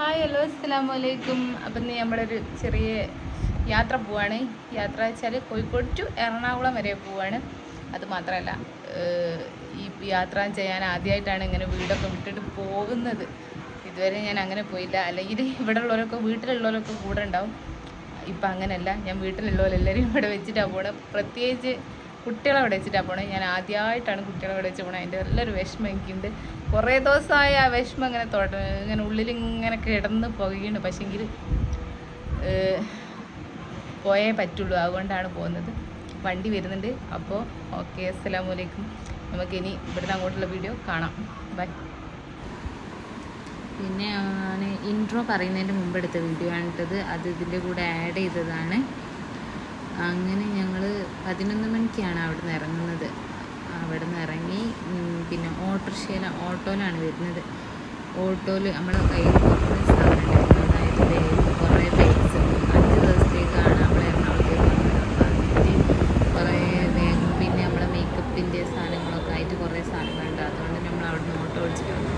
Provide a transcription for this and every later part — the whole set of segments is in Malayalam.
ഹായ് ഹലോ അസ്സാം വലൈക്കും അപ്പം ഇന്ന് നമ്മളൊരു ചെറിയ യാത്ര പോവാണ്. യാത്ര വെച്ചാൽ കോഴിക്കോട് ടു എറണാകുളം വരെ പോവാണ്. അത് മാത്രമല്ല ഈ യാത്ര ചെയ്യാൻ ആദ്യമായിട്ടാണ് ഇങ്ങനെ വീടൊക്കെ വിട്ടിട്ട് പോകുന്നത്. ഇതുവരെ ഞാൻ അങ്ങനെ പോയില്ല. അല്ലെങ്കിൽ ഇവിടെ ഉള്ളവരൊക്കെ വീട്ടിലുള്ളവരൊക്കെ കൂടെ ഉണ്ടാവും. ഇപ്പം അങ്ങനെയല്ല. ഞാൻ വീട്ടിലുള്ളവരെല്ലാവരും ഇവിടെ വെച്ചിട്ടാണ് പോകണം പ്രത്യേകിച്ച് കുട്ടികളെ അവിടെ വെച്ചിട്ടാണ് പോണത് ഞാൻ ആദ്യമായിട്ടാണ് കുട്ടികളെ അവിടെ വെച്ച് പോണത് അതിന്റെ നല്ലൊരു വിഷമം എനിക്കുണ്ട്. കുറേ ദിവസമായി ആ വിഷമം ഇങ്ങനെ തുട ഇങ്ങനെ ഉള്ളിൽ ഇങ്ങനെ കിടന്ന് പോകുകയുണ്ട് പക്ഷേ എങ്കിൽ പോയേ പറ്റുള്ളൂ. അതുകൊണ്ടാണ് പോകുന്നത്. വണ്ടി വരുന്നുണ്ട്. അപ്പോൾ ഓക്കെ. അസ്സലാമലൈക്കും നമുക്ക് നമുക്കിനി ഇവിടുന്ന് അങ്ങോട്ടുള്ള വീഡിയോ കാണാം. ബൈ. പിന്നെ ഞാൻ ഇൻട്രോ പറയുന്നതിന്റെ മുമ്പ് എടുത്ത വീഡിയോ ആണിട്ടത് അത് ഇതിന്റെ കൂടെ ആഡ് ചെയ്തതാണ്. അങ്ങനെ പതിനൊന്ന് മണിക്കാണ് അവിടെ നിന്ന് ഇറങ്ങുന്നത്. അവിടെ നിന്ന് ഇറങ്ങി പിന്നെ ഓട്ടോറിക്ഷയിൽ ഓട്ടോയിലാണ് വരുന്നത്. ഓട്ടോയിൽ നമ്മൾ കയ്യിൽ കുറേ സാധനമുണ്ടായിരുന്നു അതായത് ബാഗ് കുറേ ബാഗ്സ് അഞ്ച് ദിവസത്തേക്കാണ് നമ്മൾ എറണാകുളത്തേക്ക് വന്നത് അപ്പോൾ അതിന്റെ കുറേ ബാഗും പിന്നെ നമ്മളെ മേക്കപ്പിന്റെ സാധനങ്ങളൊക്കെ ആയിട്ട് കുറേ സാധനങ്ങളുണ്ട് അതുകൊണ്ട് നമ്മൾ അവിടെ നിന്ന് ഓട്ടോ വിളിച്ചിട്ട് വന്നു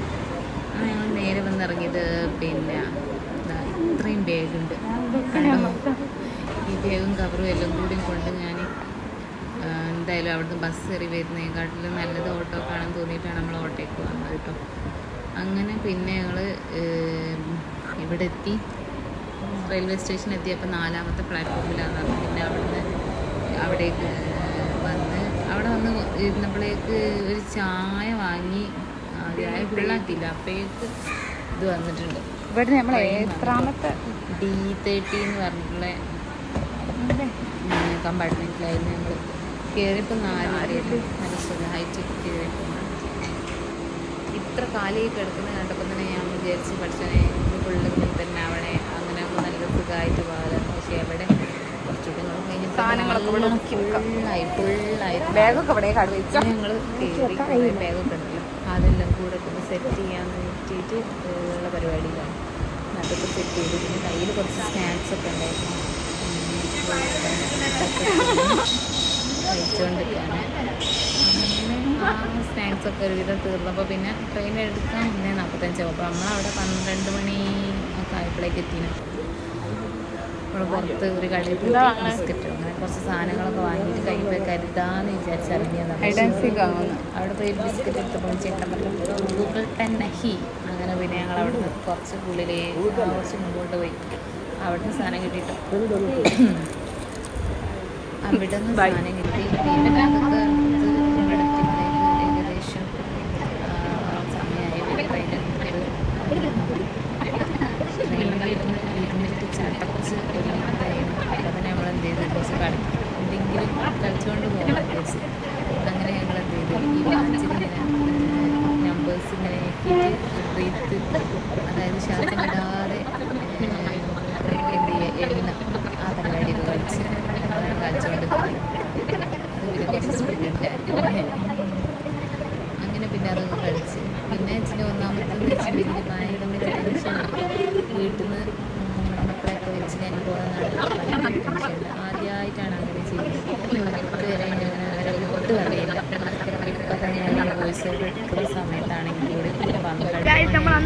അങ്ങനെ ഞങ്ങൾ നേരെ വന്നിറങ്ങിയത് പിന്നെ ദാ ഇത്രയും ബാഗുണ്ട് കണ്ടോ ഈ ബാഗും കവറും എല്ലാം കൂടി കൊണ്ട് ഞാൻ എന്തായാലും അവിടുന്ന് ബസ് കയറി വരുന്നതിനെക്കാട്ടിലും നല്ലത് ഓട്ടോ കാണാൻ തോന്നിയിട്ടാണ് നമ്മൾ ഓട്ടോയ്ക്ക് വന്നത് കേട്ടോ. അങ്ങനെ പിന്നെ ഞങ്ങൾ ഇവിടെ എത്തി. റെയിൽവേ സ്റ്റേഷൻ എത്തിയപ്പോൾ നാലാമത്തെ പ്ലാറ്റ്ഫോമിലാണ് പറഞ്ഞത് പിന്നെ അവിടുന്ന് അവിടേക്ക് വന്ന് അവിടെ വന്ന് ഇരുന്നപ്പോഴേക്ക് ഒരു ചായ വാങ്ങി. ആ, ചായ ഫുള്ളാക്കിയില്ല അപ്പോഴേക്ക് ഇത് വന്നിട്ടുണ്ട്. ഇവിടെ നമ്മൾ എത്രാമത്തെ ഡി തേർട്ടി എന്ന് പറഞ്ഞിട്ടുള്ള കമ്പാർട്ട്മെന്റിലായിരുന്നു ഞങ്ങൾ കയറിയപ്പോൾ നാല് പേര് നല്ല കയറിയപ്പോൾ ഇത്ര കാലമായി കിടക്കുന്നത് കണ്ടപ്പോൾ തന്നെ ഞാൻ വിചാരിച്ച് പഠിച്ചനെ ഫുള്ള് തന്നെ അവിടെ അങ്ങനെ നല്ല സുഖമായിട്ട് പോകാം പക്ഷേ അവിടെ കുറച്ചുകൂടി നമ്മൾ കഴിഞ്ഞ്. ഫുള്ളായി ഫുള്ളായി ബാഗൊക്കെ ഇവിടെ കട വെച്ച ഞങ്ങൾ കയറി ബാഗൊക്കെ ഉണ്ടല്ലോ അതെല്ലാം കൂടെ ഒന്ന് സെറ്റ് ചെയ്യാൻ വെച്ചിട്ട് ഉള്ള പരിപാടിയിലാണ് അതൊക്കെ സെറ്റ് ചെയ്തു പിന്നെ കയ്യിൽ കുറച്ച് സ്നാക്സ് ഒക്കെ ഉണ്ടായിരുന്നു കഴിച്ചുകൊണ്ടിരിക്കുകയാണ്. സ്നാക്സ് ഒക്കെ ഒരുവിധം തീർന്നപ്പോൾ പിന്നെ ട്രെയിൻ എടുക്കാൻ മുന്നേ നാൽപ്പത്തഞ്ച് അപ്പോൾ നമ്മളവിടെ പന്ത്രണ്ട് മണി ഒക്കെ ആയപ്പോഴേക്ക് എത്തിയാണ് നമ്മൾ പുറത്ത് ഒരു കടയിൽ പോയി ബിസ്ക്കറ്റ് അങ്ങനെ കുറച്ച് സാധനങ്ങളൊക്കെ വാങ്ങിയിട്ട് കയ്യിൽ കരുതാന്ന് വിചാരിച്ചറിഞ്ഞാൽ അവിടെ പോയി ബിസ്ക്കറ്റ് എടുത്തപ്പോൾ ചേട്ടൻ പറഞ്ഞു ഗൂഗിൾ ടെൻ ഹി. അങ്ങനെ പിന്നെ ഞങ്ങൾ അവിടെ നിന്ന് കുറച്ച് ഉള്ളിൽ കുറച്ച് മുമ്പോട്ട് പോയി. അവിടെ നിന്ന് സാധനം കിട്ടിയിട്ട്. അവിടെ നിന്ന് സാധനം കിട്ടി.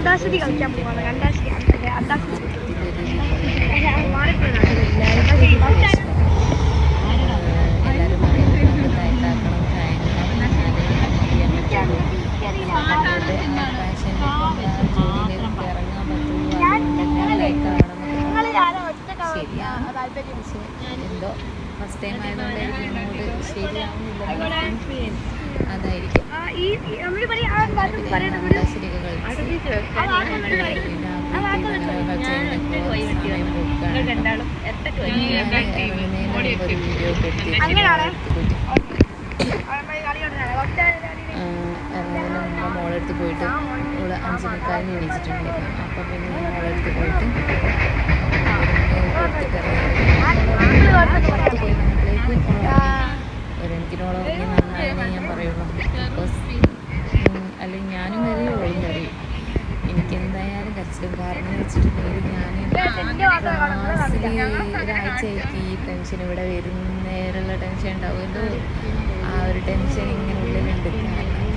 അന്താക്ഷരി കളിക്കാൻ പോവാണ് അന്താക്ഷരി അന്താക്ഷരി മോളെടുത്ത് പോയിട്ട് ഇവിടെ അഞ്ച് മുക്കാലിന് എണീച്ചിട്ടുണ്ടായിരുന്നു അപ്പോൾ പിന്നെ ഞാൻ മോളെടുത്ത് പോയിട്ട് ഇറങ്ങി പുറത്ത് പോയി വന്നപ്പോഴേക്ക് എനിക്കിനോളം ഉറങ്ങി നന്നായെന്നേ ഞാൻ പറയുള്ളൂ. ബിക്കോസ് അല്ലെങ്കിൽ ഞാനും വരെ ഓളും കറി. എനിക്ക് എന്തായാലും കരച്ചിലും കാരണം വെച്ചിട്ടുണ്ടെങ്കിൽ ഞാൻ ക്ലാസ്സിൽ ഒരാഴ്ചയായിട്ട് ഈ ടെൻഷൻ ഇവിടെ വരുന്നേരമുള്ള ടെൻഷൻ ഉണ്ടാവുമല്ലോ ആ ഒരു ടെൻഷൻ ഇങ്ങനെ ഉള്ളിലുണ്ട്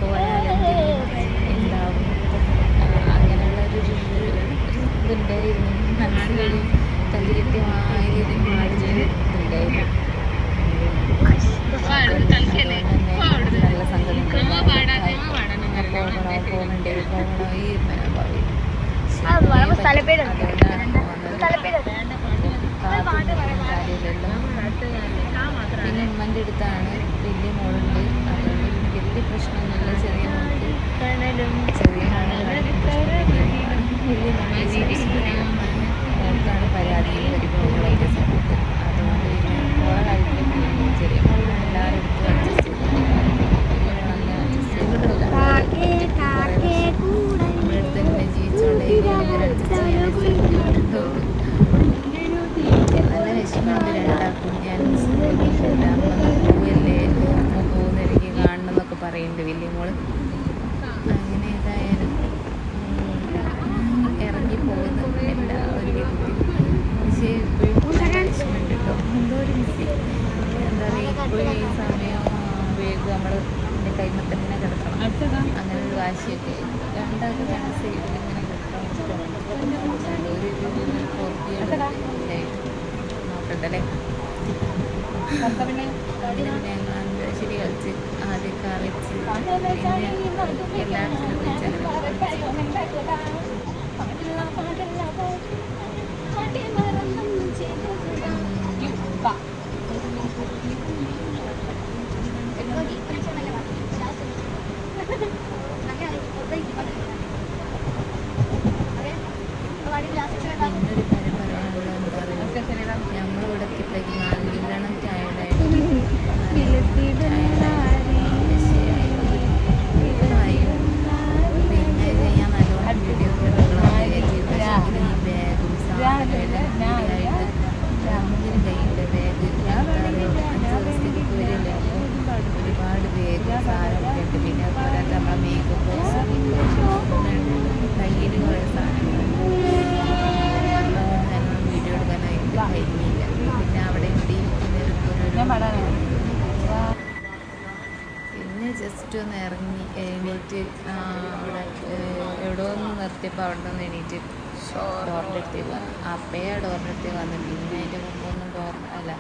പോയാൽ ഉണ്ടാവും അങ്ങനെയുള്ള ഒരു ഇതുണ്ടായിരുന്നു. മനസ്സിലൊരു മാതിരി ഇതുണ്ടായിരുന്നു അതുകൊണ്ട് തന്നെ നല്ല സങ്കടം പോകണോ പോകണ്ടേ പോകണോ ഈ മനോഭാവി അത് പറയുമ്പോ സ്ഥലപ്പേര് അതുകൊണ്ടാണ് പോകുന്നത് സ്ഥലപ്പേര് കാര്യമില്ലല്ലോ പിന്നെ ഉമ്മന്റെ അടുത്താണ് വലിയ മോളുണ്ട് അതുകൊണ്ട് പിന്നെ വലിയ പ്രശ്നമൊന്നുമില്ല ചെറിയ മോൾക്ക് ചെറിയ മോൾ വലിയ മോൾ മോൾക്കാണ് പരാതിയും പരിഭവങ്ങളൊക്കെ സമയത്ത് അതുകൊണ്ട് പിന്നെ മോളെ കാര്യത്തിൽ ചെറിയ മോൾ എല്ലാവരും അടുത്തും അഡ്ജസ്റ്റ് ചെയ്തിട്ട് വലിയ മോളങ്ങനെ അഡ്ജസ്റ്റ് ചെയ്തിട്ടില്ല നമ്മുടെ അടുത്ത് തന്നെ ജീവിച്ചോണ്ടേ ഇങ്ങനെ അഡ്ജസ്റ്റ് ചെയ്യാൻ ബുദ്ധിമുട്ടുണ്ടോ നല്ല വിഷമമുണ്ട് രണ്ടാൾക്കും ഞാൻ അമ്മ പോവല്ലേ അമ്മ പോകുന്ന എനിക്ക് കാണണം എന്നൊക്കെ പറയുന്നുണ്ട് വലിയ മോൾ. അങ്ങനെ ഏതായാലും ഉം, ഇറങ്ങി പോകുന്നു. കേട്ടോ എന്തോ ഒരു എന്താ പറയുക ഈ സമയം വേഗം നമ്മൾ എന്റെ കൈമ തന്നെ കിടക്കണം. അങ്ങനെ ഒരു വാശിയൊക്കെ രണ്ടാൾക്ക് രണ്ട് ഇങ്ങനെ കിടക്കണം ഒരു നോക്കണ്ടല്ലേ? അന്താക്ഷരി കളിച്ച് ആദ്യം കളിച്ച് പിന്നെ എല്ലാത്തിനും പോയി ചെലവ് പിന്നൊരു കാര്യം പറയാനുള്ളത് എന്താ പറയുക നമ്മളിവിടെ എത്തിയപ്പോഴേക്ക് നല്ലോണം ടയർഡായിട്ട് പിന്നെ ഇത് ഞാൻ നല്ലോണം വീഡിയോ എടുക്കണം ഈ ബാഗും സാധനവും ഭയങ്കര കയ്യിന്റെ ബാഗ് അഞ്ച് ദിവസത്തേക്ക് വരില്ലേ അപ്പോൾ ഒരുപാട് ബാഗ് സാധനമൊക്കെ ഉണ്ട് പിന്നെ അതുപോലെ നമ്മളെ മേക്കപ്പ് ബോക്സ് കയ്യിൽ കുറേ സാധനങ്ങളുണ്ട് അതുകൊണ്ട് തന്നെ വീഡിയോ എടുക്കാനായിട്ട് കഴിഞ്ഞില്ല പിന്നെ അവിടെ ഇവിടെ ഇരിക്കുന്നവർക്ക് പിന്നെ ജസ്റ്റ് ഒന്ന് ഇറങ്ങി എണീറ്റ് ആ, അവിടെ എവിടെ നിർത്തിയപ്പോൾ അവിടെ നിന്ന് എണീറ്റ് ഡോറിന്റെ അടുത്തേക്ക് വന്നു. അപ്പയെ ഡോറിന്റെ അടുത്തേക്ക് വന്നു പിന്നെ അതിന്റെ മുമ്പൊന്നും ഡോർ അല്ല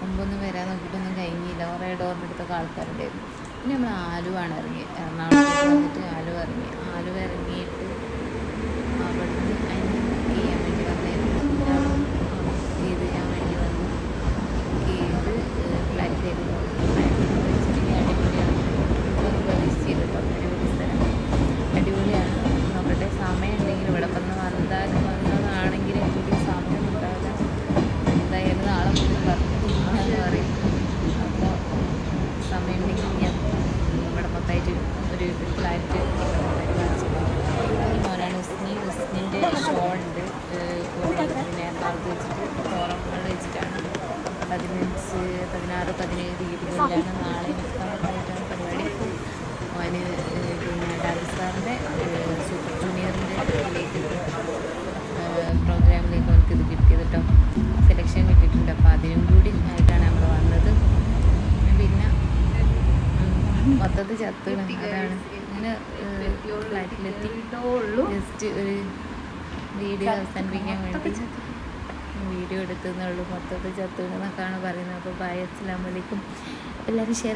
മുമ്പൊന്നും വരാൻ നോക്കിയിട്ടൊന്നും കഴിഞ്ഞില്ല. കുറേ ഡോറിന്റെ അടുത്തൊക്കെ ആൾക്കാരുണ്ടായിരുന്നു. പിന്നെ നമ്മൾ ആലുവാണ് ഇറങ്ങി. എറണാകുളത്ത് വന്നിട്ട് ആലുവ ഇറങ്ങി. ആലുവ ഇറങ്ങിയിട്ട് അവിടുന്ന് അതിന് ചെയ്യാൻ വേണ്ടി വന്നായിരുന്നു ബുക്ക് ചെയ്ത് ചെയ്യാൻ വേണ്ടി വന്നു ബുക്ക് ചെയ്ത് ഫ്ലൈറ്റിലേക്ക് ഫ്ലൈറ്റിൽ വെച്ചിട്ട് അടിപൊളിയാണ് ഒന്ന് പ്രതീക്ഷിച്ച് കേട്ടോ അടിപൊളി സ്ഥലം അടിപൊളിയാണ് നോക്കട്ടെ സമയം ഉണ്ടെങ്കിൽ ഇവിടെ വന്ന് വന്നാലും വന്നതാണെങ്കിലും കൂടി സമയം ഉണ്ടാവില്ല എന്തായാലും നാളെ മുതൽ പറഞ്ഞു പറയും അപ്പോൾ സമയം ഉണ്ടെങ്കിൽ ഞാൻ ഇവിടെ മൊത്തമായിട്ട് ഒരു ഫ്ലാറ്റ് ഈ മോനാണ് ഉസ്നി ഉസ്നിന്റെ ഷോ ഉണ്ട് പിന്നെ എറണാകുളത്ത് വെച്ചിട്ട് ഫോറങ്ങളിൽ വെച്ചിട്ടാണ് പതിനഞ്ച് പതിനാറ് പതിനേഴ് തീയതികളിലാണ് നാളെ നൃത്തമായിട്ടാണ് പരിപാടി. അവന് പിന്നെ ഡാൻസ് സാറിന്റെ സൂപ്പർ ജൂനിയറിന്റെ ഇതിലേക്ക് പ്രോഗ്രാമിലേക്ക് അവർക്ക് ഇത് കിട്ടിയത് കേട്ടോ. സെലക്ഷൻ കിട്ടിയിട്ടുണ്ട്. അപ്പോൾ അതിനും കൂടി ആയിട്ടാണ് നമ്മൾ വന്നത്. പിന്നെ മൊത്തത്തിൽ ചത്തുകയാണ് അതാണ്. ഇങ്ങനെ ഫ്ലാറ്റിലെത്തി ജസ്റ്റ് ഒരു വീഡിയോ അവസാനിപ്പിക്കാൻ വേണ്ടി. വീഡിയോ എടുത്തുന്നുള്ളൂ മൊത്തത്തിൽ ചത്തു എന്നൊക്കെയാണ് പറയുന്നത്. അപ്പോൾ ബൈ അസ്സലാമലൈക്കും എല്ലാവരും ഷെയർ